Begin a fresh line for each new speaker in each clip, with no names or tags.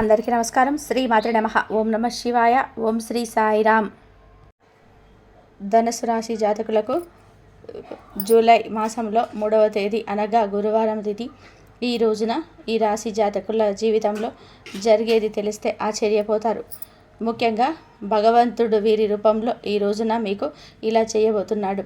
అందరికీ నమస్కారం. శ్రీ మాతృ నమ. ఓం నమ శివాయ. ఓం శ్రీ సాయిరామ్ ధనుసు రాశి జాతకులకు జూలై మాసంలో మూడవ తేదీ అనగా గురువారం తిథి. ఈ రోజున ఈ రాశి జాతకుల జీవితంలో జరిగేది తెలిస్తే ఆశ్చర్యపోతారు. ముఖ్యంగా భగవంతుడు వీరి రూపంలో ఈ రోజున మీకు ఇలా చేయబోతున్నాడు.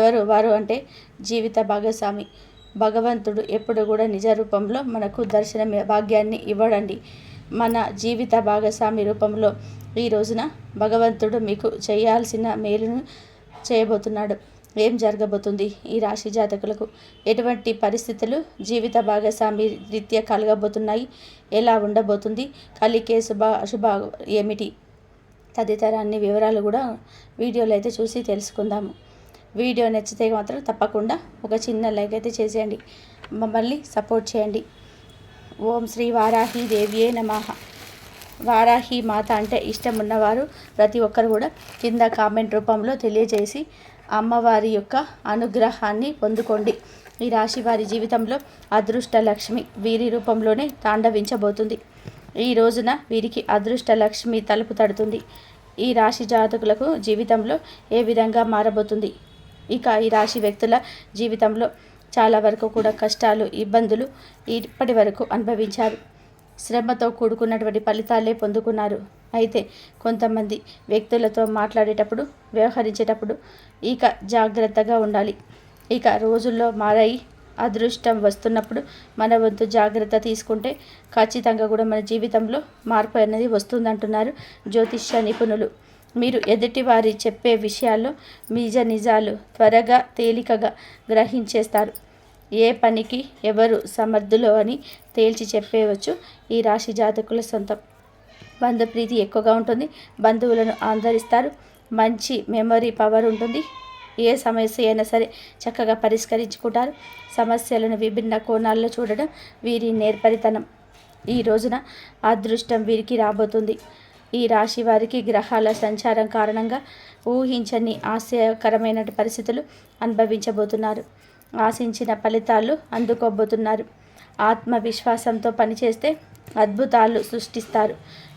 ఎవరు? వారు అంటే జీవిత భాగస్వామి. భగవంతుడు ఎప్పుడు కూడా నిజ రూపంలో మనకు దర్శన భాగ్యాన్ని ఇవ్వడండి. మన జీవిత భాగస్వామి రూపంలో ఈ రోజున భగవంతుడు మీకు చేయాల్సిన మేలును చేయబోతున్నాడు. ఏం జరగబోతుంది? ఈ రాశి జాతకులకు ఎటువంటి పరిస్థితులు జీవిత భాగస్వామి రీత్యా కలగబోతున్నాయి? ఎలా ఉండబోతుంది? కలికే శుభ శుభ ఏమిటి? తదితర అన్ని వివరాలు కూడా వీడియోలో అయితే చూసి తెలుసుకుందాము. వీడియో నచ్చితే మాత్రం తప్పకుండా ఒక చిన్న లైక్ అయితే చేసేయండి. మమ్మల్ని సపోర్ట్ చేయండి. ఓం శ్రీ వారాహి దేవ్యే నమ. వారాహి మాత అంటే ఇష్టం ఉన్నవారు ప్రతి ఒక్కరు కూడా కింద కామెంట్ రూపంలో తెలియజేసి అమ్మవారి యొక్క అనుగ్రహాన్ని పొందుకోండి. ఈ రాశి వారి జీవితంలో అదృష్ట లక్ష్మి వీరి రూపంలోనే తాండవించబోతుంది. ఈ రోజున వీరికి అదృష్ట లక్ష్మి తలుపు తడుతుంది. ఈ రాశి జాతకులకు జీవితంలో ఏ విధంగా మారబోతుంది? ఇక ఈ రాశి వ్యక్తుల జీవితంలో చాలా వరకు కూడా కష్టాలు ఇబ్బందులు ఇప్పటి వరకు అనుభవించారు. శ్రమతో కూడుకున్నటువంటి ఫలితాలే పొందుకున్నారు. అయితే కొంతమంది వ్యక్తులతో మాట్లాడేటప్పుడు వ్యవహరించేటప్పుడు ఇక జాగ్రత్తగా ఉండాలి. ఇక రోజుల్లో మారాయి అదృష్టం వస్తున్నప్పుడు మన వంతు జాగ్రత్త తీసుకుంటే ఖచ్చితంగా కూడా మన జీవితంలో మార్పు అనేది వస్తుందంటున్నారు జ్యోతిష్య నిపుణులు. మీరు ఎదుటివారి చెప్పే విషయాల్లో నిజ నిజాలు త్వరగా తేలికగా గ్రహించేస్తారు. ఏ పనికి ఎవరు సమర్థులో అని తేల్చి చెప్పేవచ్చు ఈ రాశి జాతకుల సొంతం. బంధుప్రీతి ఎక్కువగా ఉంటుంది. బంధువులను ఆదరిస్తారు. మంచి మెమరీ పవర్ ఉంటుంది. ఏ సమస్య అయినా సరే చక్కగా పరిష్కరించుకుంటారు. సమస్యలను విభిన్న కోణాల్లో చూడడం వీరి నేర్పరితనం. ఈ రోజున అదృష్టం వీరికి రాబోతుంది. ఈ రాశి వారికి గ్రహాల సంచారం కారణంగా ఊహించని ఆశయకరమైన పరిస్థితులు అనుభవించబోతున్నారు. ఆశించిన ఫలితాలు అందుకోబోతున్నారు. ఆత్మవిశ్వాసంతో పనిచేస్తే అద్భుతాలు సృష్టిస్తారు.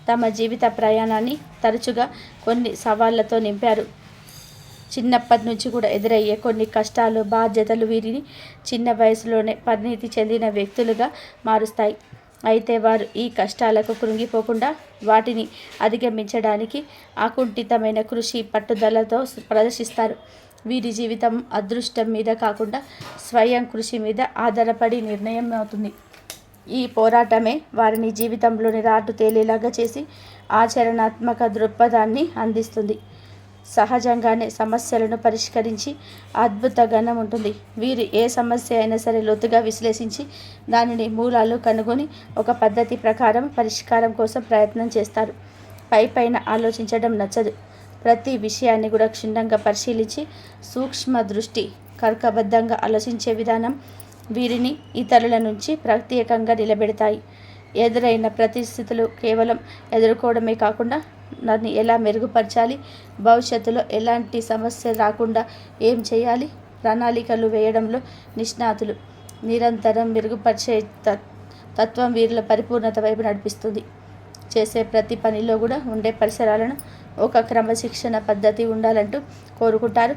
తమ జీవిత ప్రయాణాన్ని తరచుగా కొన్ని సవాళ్ళతో నింపారు. చిన్నప్పటి నుంచి కూడా ఎదురయ్యే కొన్ని కష్టాలు బాధ్యతలు వీరిని చిన్న వయసులోనే పరిణితి చెందిన వ్యక్తులుగా మారుస్తాయి. అయితే వారు ఈ కష్టాలకు కృంగిపోకుండా వాటిని అధిగమించడానికి ఆకుంఠితమైన కృషి పట్టుదలతో ప్రదర్శిస్తారు. వీరి జీవితం అదృష్టం మీద కాకుండా స్వయం కృషి మీద ఆధారపడి నిర్ణయం అవుతుంది. ఈ పోరాటమే వారిని జీవితంలోని రాటు తేలేలాగా చేసి ఆచరణాత్మక దృక్పథాన్ని అందిస్తుంది. సహజంగానే సమస్యలను పరిష్కరించి అద్భుత గణం ఉంటుంది. వీరు ఏ సమస్య అయినా సరే లోతుగా విశ్లేషించి దానిని మూలాలు కనుగొని ఒక పద్ధతి ప్రకారం పరిష్కారం కోసం ప్రయత్నం చేస్తారు. పై పైన ఆలోచించడం నచ్చదు. ప్రతి విషయాన్ని కూడా క్షుణ్ణంగా పరిశీలించి సూక్ష్మ దృష్టి కర్కబద్ధంగా ఆలోచించే విధానం వీరిని ఇతరుల నుంచి ప్రత్యేకంగా నిలబెడతాయి. ఎదురైన ప్రతిస్థితులు కేవలం ఎదుర్కోవడమే కాకుండా నన్ను ఎలా మెరుగుపరచాలి? భవిష్యత్తులో ఎలాంటి సమస్య రాకుండా ఏం చేయాలి? ప్రణాళికలు వేయడంలో నిష్ణాతులు నిరంతరం మెరుగుపరిచే తత్వం వీరిలో పరిపూర్ణత వైపు నడిపిస్తుంది. చేసే ప్రతి పనిలో కూడా ఉండే పరిసరాలను ఒక క్రమశిక్షణ పద్ధతి ఉండాలంటూ కోరుకుంటారు.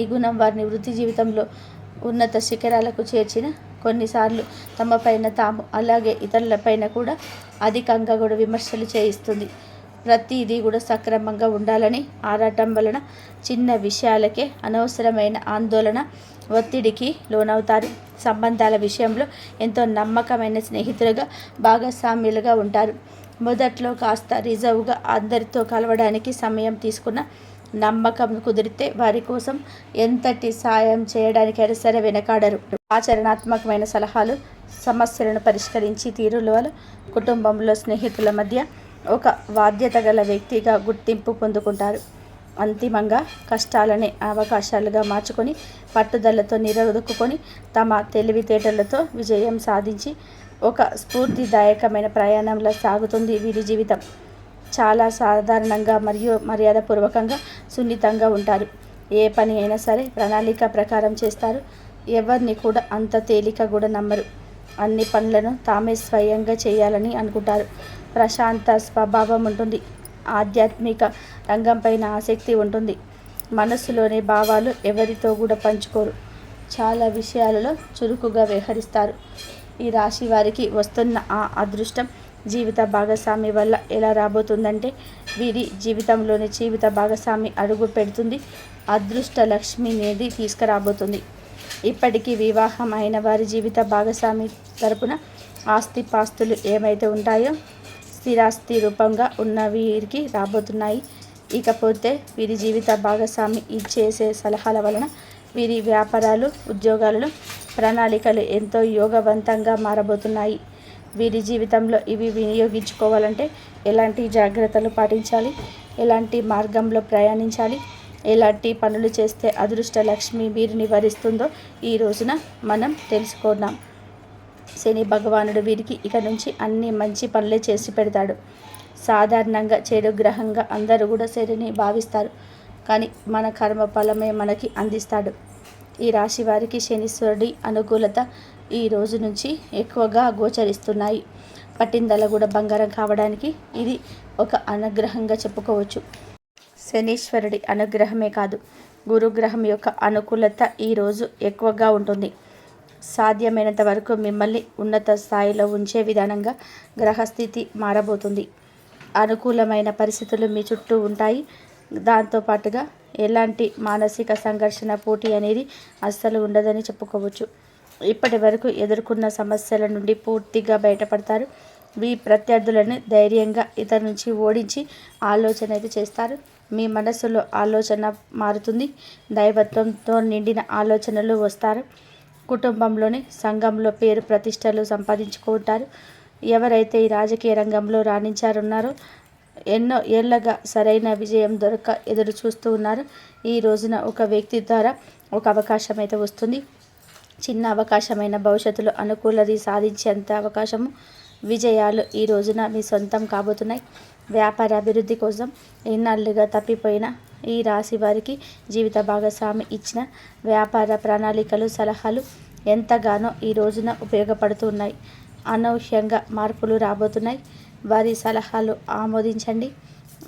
ఈ గుణం వారిని వృత్తి జీవితంలో ఉన్నత శిఖరాలకు చేర్చిన కొన్నిసార్లు తమ పైన తాము అలాగే ఇతరులపైన కూడా అధికంగా కూడా విమర్శలు చేయిస్తుంది. ప్రతిదీ కూడా సక్రమంగా ఉండాలని ఆరాటం వలన చిన్న విషయాలకే అనవసరమైన ఆందోళన ఒత్తిడికి లోనవుతారు. సంబంధాల విషయంలో ఎంతో నమ్మకమైన స్నేహితులుగా భాగస్వామ్యులుగా ఉంటారు. మొదట్లో కాస్త రిజర్వ్గా అందరితో కలవడానికి సమయం తీసుకున్న నమ్మకం కుదిరితే వారి కోసం ఎంతటి సాయం చేయడానికైనా సరే వెనకాడరు. ఆచరణాత్మకమైన సలహాలు సమస్యలను పరిష్కరించి తీరుల కుటుంబంలో స్నేహితుల మధ్య ఒక బాధ్యత గల వ్యక్తిగా గుర్తింపు పొందుకుంటారు. అంతిమంగా కష్టాలనే అవకాశాలుగా మార్చుకొని పట్టుదలతో నిరొదుకుని తమ తెలివితేటలతో విజయం సాధించి ఒక స్ఫూర్తిదాయకమైన ప్రయాణంలో సాగుతుంది వీరి జీవితం. చాలా సాధారణంగా మరియు మర్యాదపూర్వకంగా సున్నితంగా ఉంటారు. ఏ పని అయినా సరే ప్రణాళిక ప్రకారం చేస్తారు. ఎవరిని కూడా అంత తేలిక కూడా నమ్మరు. అన్ని పనులను తామే స్వయంగా చేయాలని అనుకుంటారు. ప్రశాంత స్వభావం ఉంటుంది. ఆధ్యాత్మిక రంగంపైన ఆసక్తి ఉంటుంది. మనస్సులోని భావాలు ఎవరితో కూడా పంచుకోరు. చాలా విషయాలలో చురుకుగా వ్యవహరిస్తారు. ఈ రాశి వారికి వస్తున్న ఆ అదృష్టం జీవిత భాగస్వామి వల్ల ఎలా రాబోతుందంటే వీరి జీవితంలోని జీవిత భాగస్వామి అడుగు పెడుతుంది. అదృష్ట లక్ష్మి అనేది తీసుకురాబోతుంది. ఇప్పటికీ వివాహం అయిన వారి జీవిత భాగస్వామి తరపున ఆస్తి పాస్తులు ఏమైతే ఉంటాయో స్థిరాస్తి రూపంగా ఉన్న వీరికి రాబోతున్నాయి. ఇకపోతే వీరి జీవిత భాగస్వామి ఇచ్చేసే సలహాల వలన వీరి వ్యాపారాలు ఉద్యోగాలలో ప్రణాళికలు ఎంతో యోగవంతంగా మారబోతున్నాయి. వీరి జీవితంలో ఇవి వినియోగించుకోవాలంటే ఎలాంటి జాగ్రత్తలు పాటించాలి? ఎలాంటి మార్గంలో ప్రయాణించాలి? ఎలాంటి పనులు చేస్తే అదృష్ట లక్ష్మి వీరిని వరిస్తుందో ఈ రోజున మనం తెలుసుకుందాం. శని భగవానుడు వీరికి ఇక నుంచి అన్ని మంచి పనులే చేసి పెడతాడు. సాధారణంగా చెడు గ్రహంగా అందరూ కూడా శనిని భావిస్తారు. కానీ మన కర్మ ఫలమే మనకి అందిస్తాడు. ఈ రాశి వారికి శనీశ్వరుడి అనుకూలత ఈ రోజు నుంచి ఎక్కువగా గోచరిస్తున్నాయి. పట్టిందల కూడా బంగారం కావడానికి ఇది ఒక అనుగ్రహంగా చెప్పుకోవచ్చు. శనీశ్వరుడి అనుగ్రహమే కాదు గురుగ్రహం యొక్క అనుకూలత ఈరోజు ఎక్కువగా ఉంటుంది. సాధ్యమైనంత వరకు మిమ్మల్ని ఉన్నత స్థాయిలో ఉంచే విధానంగా గ్రహస్థితి మారబోతుంది. అనుకూలమైన పరిస్థితులు మీ చుట్టూ ఉంటాయి. దాంతోపాటుగా ఎలాంటి మానసిక సంఘర్షణ పోటీ అనేది అస్సలు ఉండదని చెప్పుకోవచ్చు. ఇప్పటి వరకు ఎదుర్కొన్న సమస్యల నుండి పూర్తిగా బయటపడతారు. మీ ప్రత్యర్థులను ధైర్యంగా ఇతర నుంచి ఓడించి ఆలోచన అయితే చేస్తారు. మీ మనసులో ఆలోచన మారుతుంది. దైవత్వంతో నిండిన ఆలోచనలు వస్తారు. కుటుంబంలోని సంఘంలో పేరు ప్రతిష్టలు సంపాదించుకుంటారు. ఎవరైతే ఈ రాజకీయ రంగంలో రాణించారున్నారో ఎన్నో ఏళ్ళగా సరైన విజయం దొరక ఎదురు చూస్తూ ఉన్నారు. ఈ రోజున ఒక వ్యక్తి ద్వారా ఒక అవకాశం అయితే వస్తుంది. చిన్న అవకాశమైన భవిష్యత్తులో అనుకూలది సాధించేంత అవకాశము విజయాలు ఈ రోజున మీ సొంతం కాబోతున్నాయి. వ్యాపార అభివృద్ధి కోసం ఎన్నాళ్ళుగా తప్పిపోయిన ఈ రాశి వారికి జీవిత భాగస్వామి ఇచ్చిన వ్యాపార ప్రణాళికలు సలహాలు ఎంతగానో ఈ రోజున ఉపయోగపడుతున్నాయి. అనూహ్యంగా మార్పులు రాబోతున్నాయి. వారి సలహాలు ఆమోదించండి.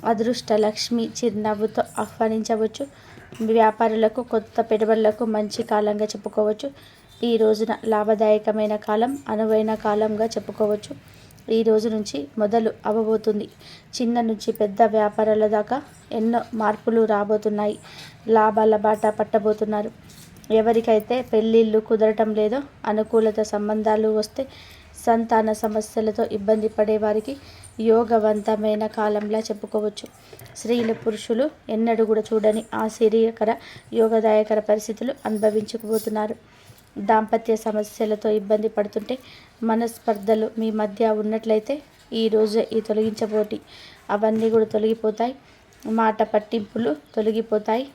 అదృష్ట లక్ష్మి చిరునవ్వుతో ఆహ్వానించవచ్చు. వ్యాపారులకు కొత్త పెట్టుబడులకు మంచి కాలంగా చెప్పుకోవచ్చు. ఈ రోజున లాభదాయకమైన కాలం అనువైన కాలంగా చెప్పుకోవచ్చు. ఈ రోజు నుంచి మొదలు అవ్వబోతుంది చిన్న నుంచి పెద్ద వ్యాపారాల దాకా ఎన్నో మార్పులు రాబోతున్నాయి. లాభాల బాట పట్టబోతున్నారు. ఎవరికైతే పెళ్ళిళ్ళు కుదరటం లేదో అనుకూలత సంబంధాలు వస్తే సంతాన సమస్యలతో ఇబ్బంది పడే వారికి యోగవంతమైన కాలంలా చెప్పుకోవచ్చు. స్త్రీలు పురుషులు ఎన్నడూ కూడా చూడని ఆశ్చర్యకర యోగదాయకర పరిస్థితులు అనుభవించకపోతున్నారు దాంపత్య సమస్యలతో ఇబ్బంది పడుతుంటే మనస్పర్ధలు మీ మధ్య ఉన్నట్లయితే ఈరోజు ఈ తొలగించబోటి. అవన్నీ కూడా తొలగిపోతాయి. మాట పట్టింపులు తొలగిపోతాయి.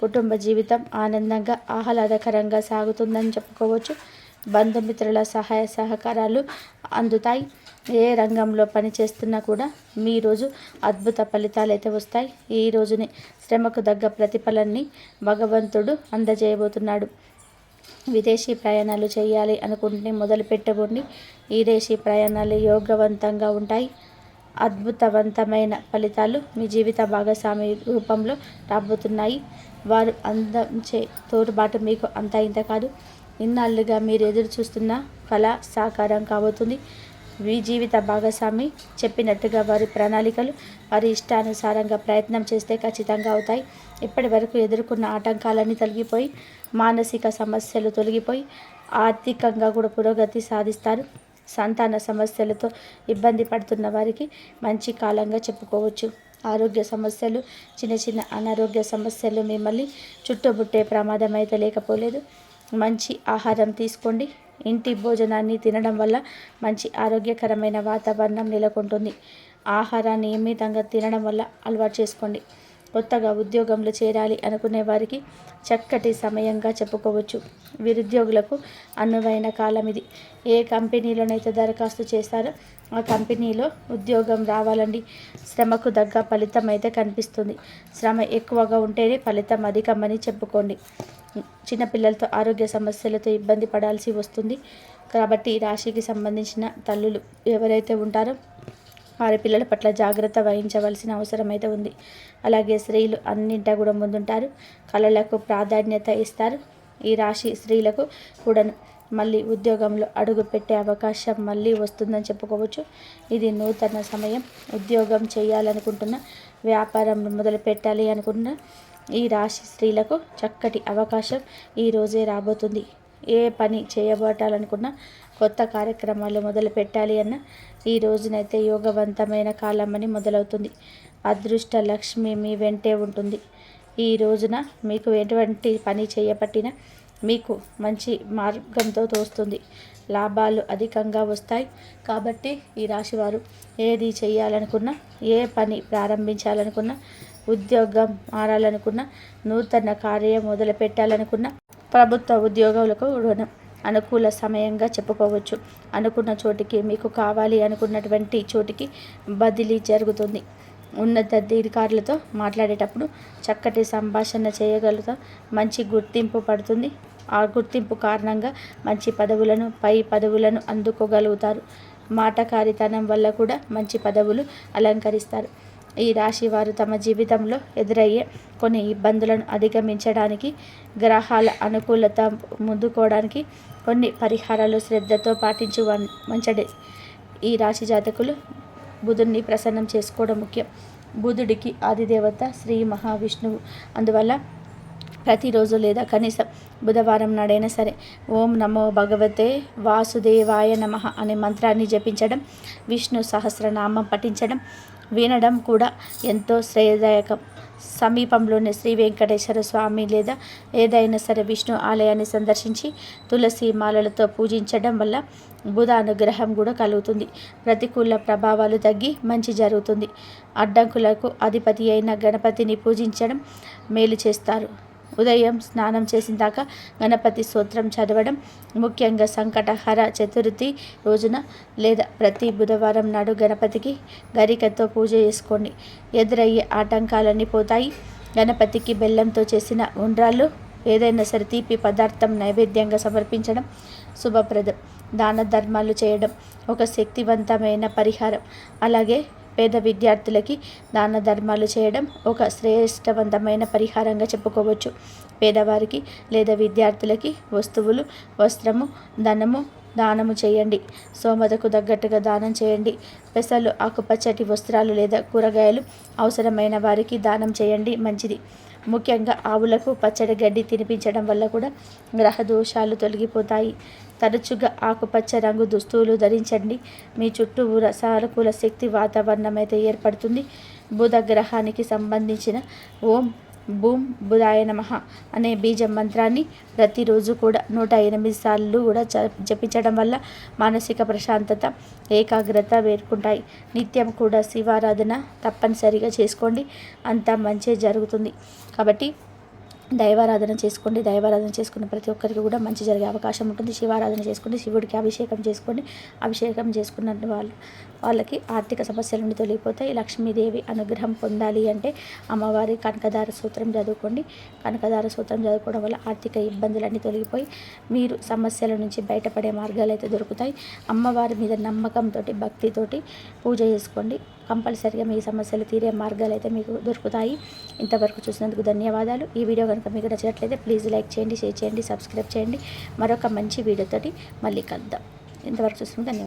కుటుంబ జీవితం ఆనందంగా ఆహ్లాదకరంగా సాగుతుందని చెప్పుకోవచ్చు. బంధుమిత్రుల సహాయ సహకారాలు అందుతాయి. ఏ రంగంలో పనిచేస్తున్నా కూడా మీ రోజు అద్భుత ఫలితాలు అయితే వస్తాయి. ఈ రోజుని శ్రమకు తగ్గ ప్రతిఫలాన్ని భగవంతుడు అందజేయబోతున్నాడు. విదేశీ ప్రయాణాలు చేయాలి అనుకుంటే మొదలు పెట్టబోండి. విదేశీ ప్రయాణాలు యోగవంతంగా ఉంటాయి. అద్భుతవంతమైన ఫలితాలు మీ జీవిత భాగస్వామి రూపంలో రాబోతున్నాయి. వారు అందించే తోడుబాటు మీకు అంత ఇంత కాదు. ఇన్నాళ్ళుగా మీరు ఎదురు చూస్తున్న కళ సాకారం కాబోతుంది. మీ జీవిత భాగస్వామి చెప్పినట్టుగా వారి ప్రణాళికలు వారి ఇష్టానుసారంగా ప్రయత్నం చేస్తే ఖచ్చితంగా అవుతాయి. ఇప్పటి వరకు ఎదుర్కొన్న ఆటంకాలన్నీ తొలగిపోయి మానసిక సమస్యలు తొలగిపోయి ఆర్థికంగా కూడా పురోగతి సాధిస్తారు. సంతాన సమస్యలతో ఇబ్బంది పడుతున్న వారికి మంచి కాలంగా చెప్పుకోవచ్చు. ఆరోగ్య సమస్యలు చిన్న చిన్న అనారోగ్య సమస్యలు మిమ్మల్ని చుట్టుముట్టే ప్రమాదం అయితే లేకపోలేదు. మంచి ఆహారం తీసుకోండి. ఇంటి భోజనాన్ని తినడం వల్ల మంచి ఆరోగ్యకరమైన వాతావరణం నెలకొంటుంది. ఆహారాన్ని నియమితంగా తినడం వల్ల అలవాటు చేసుకోండి. కొత్తగా ఉద్యోగంలో చేరాలి అనుకునే వారికి చక్కటి సమయంగా చెప్పుకోవచ్చు. నిరుద్యోగులకు అనువైన కాలం ఇది. ఏ కంపెనీలోనైతే దరఖాస్తు చేస్తారో ఆ కంపెనీలో ఉద్యోగం రావాలండి. శ్రమకు తగ్గ ఫలితం అయితే కనిపిస్తుంది. శ్రమ ఎక్కువగా ఉంటేనే ఫలితం అధికమని చెప్పుకోండి. చిన్నపిల్లలతో ఆరోగ్య సమస్యలతో ఇబ్బంది పడాల్సి వస్తుంది. కాబట్టి ఈ రాశికి సంబంధించిన తల్లులు ఎవరైతే ఉంటారో వారి పిల్లల పట్ల జాగ్రత్త వహించవలసిన అవసరం అయితే ఉంది. అలాగే స్త్రీలు అన్నింటా కూడా ముందుంటారు. కళలకు ప్రాధాన్యత ఇస్తారు. ఈ రాశి స్త్రీలకు కూడా మళ్ళీ ఉద్యోగంలో అడుగు పెట్టే అవకాశం మళ్ళీ వస్తుందని చెప్పుకోవచ్చు. ఇది నూతన సమయం. ఉద్యోగం చేయాలనుకుంటున్న వ్యాపారం మొదలు పెట్టాలి అనుకున్న ఈ రాశి స్త్రీలకు చక్కటి అవకాశం ఈ రోజే రాబోతుంది. ఏ పని చేయబట్టాలనుకున్నా కొత్త కార్యక్రమాలు మొదలు పెట్టాలి అన్న ఈ రోజునైతే యోగవంతమైన కాలం అని మొదలవుతుంది. అదృష్ట లక్ష్మి మీ వెంటే ఉంటుంది. ఈ రోజున మీకు ఎటువంటి పని చేయబట్టినా మీకు మంచి మార్గంతో తోస్తుంది. లాభాలు అధికంగా వస్తాయి. కాబట్టి ఈ రాశివారు ఏది చేయాలనుకున్నా ఏ పని ప్రారంభించాలనుకున్నా ఉద్యోగం మారాలనుకున్నా నూతన కార్యం మొదలు పెట్టాలనుకున్నా ప్రభుత్వ ఉద్యోగులకు రుణం. అనుకూల సమయంగా చెప్పుకోవచ్చు. అనుకున్న చోటికి మీకు కావాలి అనుకున్నటువంటి చోటికి బదిలీ జరుగుతుంది. ఉన్నత అధికారులతో మాట్లాడేటప్పుడు చక్కటి సంభాషణ చేయగలుగుతాం మంచి గుర్తింపు పడుతుంది. ఆ గుర్తింపు కారణంగా మంచి పదవులను పై పదవులను అందుకోగలుగుతారు. మాటకారితనం వల్ల కూడా మంచి పదవులు అలంకరిస్తారు. ఈ రాశి వారు తమ జీవితంలో ఎదురయ్యే కొన్ని ఇబ్బందులను అధిగమించడానికి గ్రహాల అనుకూలత ముందుకోవడానికి కొన్ని పరిహారాలు శ్రద్ధతో పాటించు మంచడే ఈ రాశి జాతకులు బుధుడిని ప్రసన్నం చేసుకోవడం ముఖ్యం. బుధుడికి ఆదిదేవత శ్రీ మహావిష్ణువు. అందువల్ల ప్రతిరోజు లేదా కనీసం బుధవారం నాడైనా సరే ఓం నమో భగవతే వాసుదేవాయ నమ అనే మంత్రాన్ని జపించడం విష్ణు సహస్రనామం పఠించడం వినడం కూడా ఎంతో శ్రేయదాయకం. సమీపంలోని శ్రీ వెంకటేశ్వర స్వామి లేదా ఏదైనా సరే విష్ణు ఆలయాన్ని సందర్శించి తులసి మాలలతో పూజించడం వల్ల బుధ అనుగ్రహం కూడా కలుగుతుంది. ప్రతికూల ప్రభావాలు తగ్గి మంచి జరుగుతుంది. అడ్డంకులకు అధిపతి అయిన గణపతిని పూజించడం మేలు చేస్తారు. ఉదయం స్నానం చేసిన దాకా గణపతి స్తోత్రం చదవడం ముఖ్యంగా సంకటహర చతుర్థి రోజున లేదా ప్రతి బుధవారం నాడు గణపతికి గరికతో పూజ చేసుకోండి. ఎదురయ్యే ఆటంకాలన్నీ పోతాయి. గణపతికి బెల్లంతో చేసిన ఉండ్రాళ్ళు ఏదైనా సరే తీపి పదార్థం నైవేద్యంగా సమర్పించడం శుభప్రదం. దాన ధర్మాలు చేయడం ఒక శక్తివంతమైన పరిహారం. అలాగే పేద విద్యార్థులకి దాన ధర్మాలు చేయడం ఒక శ్రేష్టవంతమైన పరిహారంగా చెప్పుకోవచ్చు. పేదవారికి లేదా విద్యార్థులకి వస్తువులు వస్త్రము ధనము దానము చేయండి. సోమతకు తగ్గట్టుగా దానం చేయండి. పెసలు ఆకుపచ్చటి వస్త్రాలు లేదా కూరగాయలు అవసరమైన వారికి దానం చేయండి. మంచిది. ముఖ్యంగా ఆవులకు పచ్చడి గడ్డి తినిపించడం వల్ల కూడా గ్రహ దోషాలు తొలగిపోతాయి. తరచుగా ఆకుపచ్చ రంగు దుస్తువులు ధరించండి. మీ చుట్టూ సానుకూల శక్తి వాతావరణం అయితే ఏర్పడుతుంది. బుధ గ్రహానికి సంబంధించిన ఓం భూమ్ బుధాయ నమ అనే బీజ మంత్రాన్ని ప్రతిరోజు కూడా నూట ఎనిమిది సార్లు కూడా జపించడం వల్ల మానసిక ప్రశాంతత ఏకాగ్రత వేరుకుంటాయి. నిత్యం కూడా శివారాధన తప్పనిసరిగా చేసుకోండి. అంతా మంచి జరుగుతుంది. కాబట్టి దైవారాధన చేసుకోండి. దైవారాధన చేసుకున్న ప్రతి ఒక్కరికి కూడా మంచి జరిగే అవకాశం ఉంటుంది. శివారాధన చేసుకోండి శివుడికి అభిషేకం చేసుకోండి అభిషేకం చేసుకున్న వాళ్ళు వాళ్ళకి ఆర్థిక సమస్యల నుండి తొలగిపోతాయి. లక్ష్మీదేవి అనుగ్రహం పొందాలి అంటే అమ్మవారి కనకదార సూత్రం చదువుకోండి. కనకదార సూత్రం చదువుకోవడం వల్ల ఆర్థిక ఇబ్బందులన్నీ తొలగిపోయి మీరు సమస్యల నుంచి బయటపడే మార్గాలు అయితే దొరుకుతాయి. అమ్మవారి మీద నమ్మకంతో భక్తితోటి పూజ చేసుకోండి. కంపల్సరిగా మీ సమస్యలు తీరే మార్గాలు అయితే మీకు దొరుకుతాయి. ఇంతవరకు చూసినందుకు ధన్యవాదాలు. ఈ వీడియో కనుక మీకు నచ్చినట్లయితే ప్లీజ్ లైక్ చేయండి షేర్ చేయండి సబ్స్క్రైబ్ చేయండి. మరొక మంచి వీడియోతోటి మళ్ళీ కలుద్దాం. ఇంతవరకు చూసినందుకు ధన్యవాదాలు.